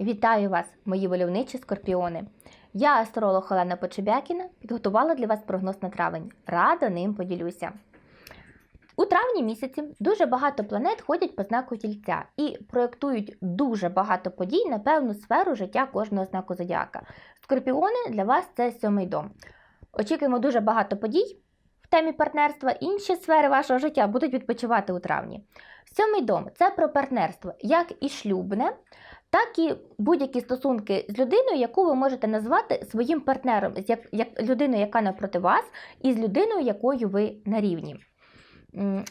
Вітаю вас, мої вольовничі скорпіони. Я, астролог Олена Почебякіна, підготувала для вас прогноз на травень. Рада ним поділюся. У травні місяці дуже багато планет ходять по знаку тільця і проєктують дуже багато подій на певну сферу життя кожного знаку зодіака. Скорпіони для вас це сьомий дом. Очікуємо дуже багато подій в темі партнерства. Інші сфери вашого життя будуть відпочивати у травні. Сьомий дом це про партнерство, як і шлюбне, так і будь-які стосунки з людиною, яку ви можете назвати своїм партнером, як, як людиною, яка навпроти вас, і з людиною, якою ви на рівні.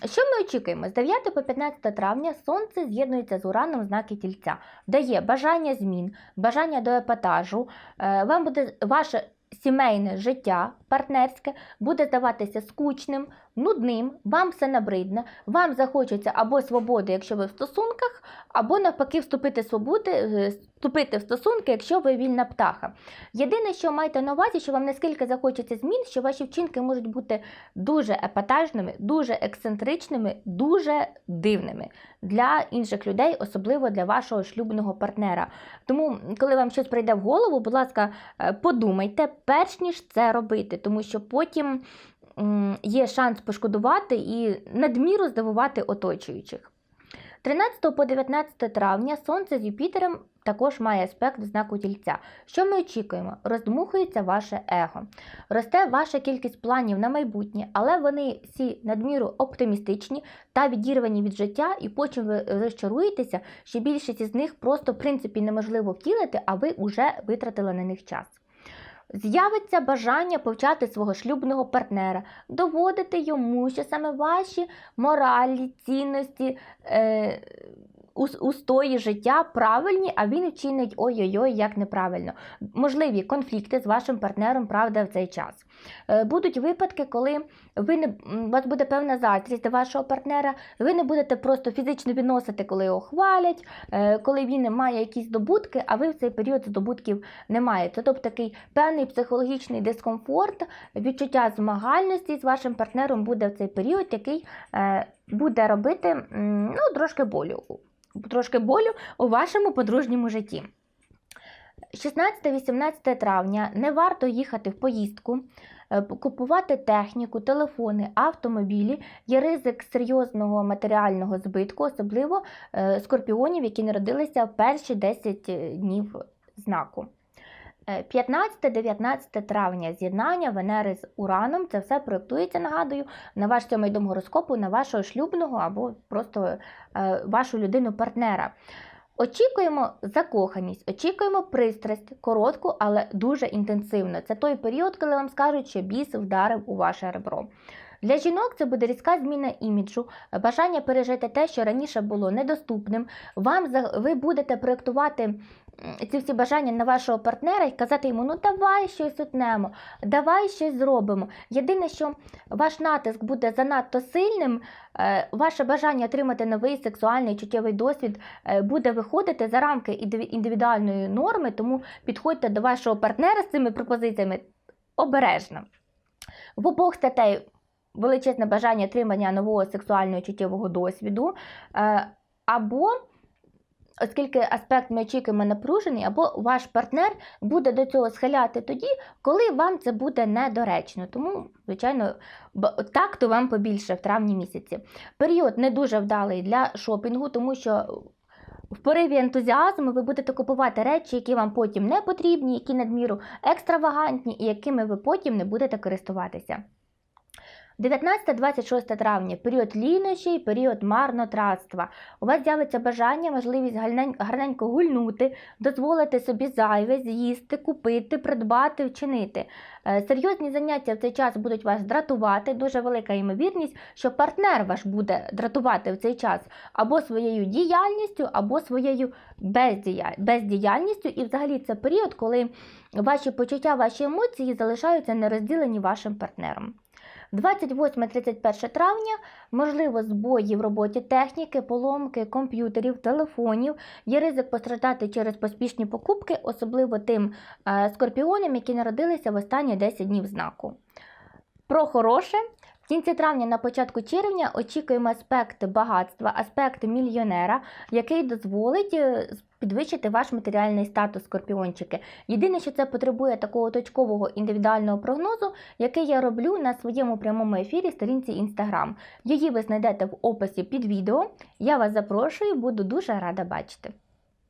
Що ми очікуємо? З 9 по 15 травня Сонце з'єднується з Ураном в знаки тільця, дає бажання змін, бажання до епатажу. Е, Вам буде ваше сімейне життя партнерське буде здаватися скучним, нудним, вам все набридне, вам захочеться або свободи, якщо ви в стосунках, або навпаки вступити, свободи, е, вступити в стосунки, якщо ви вільна птаха. Єдине, що майте на увазі, що вам наскільки захочеться змін, що ваші вчинки можуть бути дуже епатажними, дуже ексцентричними, дуже дивними для інших людей, особливо для вашого шлюбного партнера. Тому, коли вам щось прийде в голову, будь ласка, е, подумайте, перш ніж це робити, тому що потім є шанс пошкодувати і надміру здивувати оточуючих. 13 по 19 травня Сонце з Юпітером також має аспект знаку тільця. Що ми очікуємо? Роздмухується ваше его. Росте ваша кількість планів на майбутнє, але вони всі надміру оптимістичні та відірвані від життя, і потім ви розчаруєтеся, що більшість із них просто в принципі неможливо втілити, а ви вже витратили на них час. З'явиться бажання повчати свого шлюбного партнера, доводити йому, що саме ваші моралі, цінності, е, устої життя правильні, а він вчинить ой-ой-ой, як неправильно. Можливі конфлікти з вашим партнером, правда, в цей час. Е, будуть випадки, коли ви не, у вас буде певна заздрість до вашого партнера, ви не будете просто фізично відносити, коли його хвалять, е, коли він має якісь здобутки, а ви в цей період здобутків не маєте. Тобто такий певний психологічний дискомфорт, відчуття змагальності з вашим партнером буде в цей період, який е, буде робити ну, трошки болю. Трошки болю у вашому подружньому житті. 16-18 травня не варто їхати в поїздку, е, купувати техніку, телефони, автомобілі. Є ризик серйозного матеріального збитку, особливо е, скорпіонів, які народилися в перші 10 днів знаку. Е, 15-19 травня з'єднання Венери з Ураном. Це все проєктується, нагадую, на ваш сьомий дом гороскопу, на вашого шлюбного або просто е, вашу людину-партнера. Очікуємо закоханість, очікуємо пристрасть, коротку, але дуже інтенсивно. Це той період, коли вам скажуть, що біс вдарив у ваше ребро. Для жінок це буде різка зміна іміджу, бажання пережити те, що раніше було недоступним. Вам ви будете проєктувати ці всі бажання на вашого партнера і казати йому: ну давай щось утнемо, давай щось зробимо. Єдине, що ваш натиск буде занадто сильним, е, ваше бажання отримати новий сексуальний чуттєвий досвід е, буде виходити за рамки індивідуальної норми, тому підходьте до вашого партнера з цими пропозиціями обережно. В обох статей величезне бажання отримання нового сексуального чуттєвого досвіду, е, або Оскільки аспект ми очікуємо напружений, або ваш партнер буде до цього схиляти тоді, коли вам це буде недоречно. Тому, звичайно, б- такту вам побільше в травні місяці. Період не дуже вдалий для шопінгу, тому що в пориві ентузіазму ви будете купувати речі, які вам потім не потрібні, які надміру екстравагантні і якими ви потім не будете користуватися. 19-26 травня період лінощі, період марнотратства. У вас з'явиться бажання, можливість гарненько гульнути, дозволити собі зайве, з'їсти, купити, придбати, вчинити. Е, Серйозні заняття в цей час будуть вас дратувати. Дуже велика ймовірність, що партнер ваш буде дратувати в цей час або своєю діяльністю, або своєю бездіяльністю. І взагалі це період, коли ваші почуття, ваші емоції залишаються нерозділені вашим партнером. 28-31 травня можливо збої в роботі техніки, поломки комп'ютерів, телефонів. Є ризик постраждати через поспішні покупки, особливо тим е, скорпіонам, які народилися в останні 10 днів знаку. Про хороше. В кінці травня на початку червня очікуємо аспект багатства, аспект мільйонера, який дозволить е, підвищити ваш матеріальний статус, скорпіончики. Єдине, що це потребує такого точкового індивідуального прогнозу, який я роблю на своєму прямому ефірі сторінці Instagram. Її ви знайдете в описі під відео. Я вас запрошую, буду дуже рада бачити.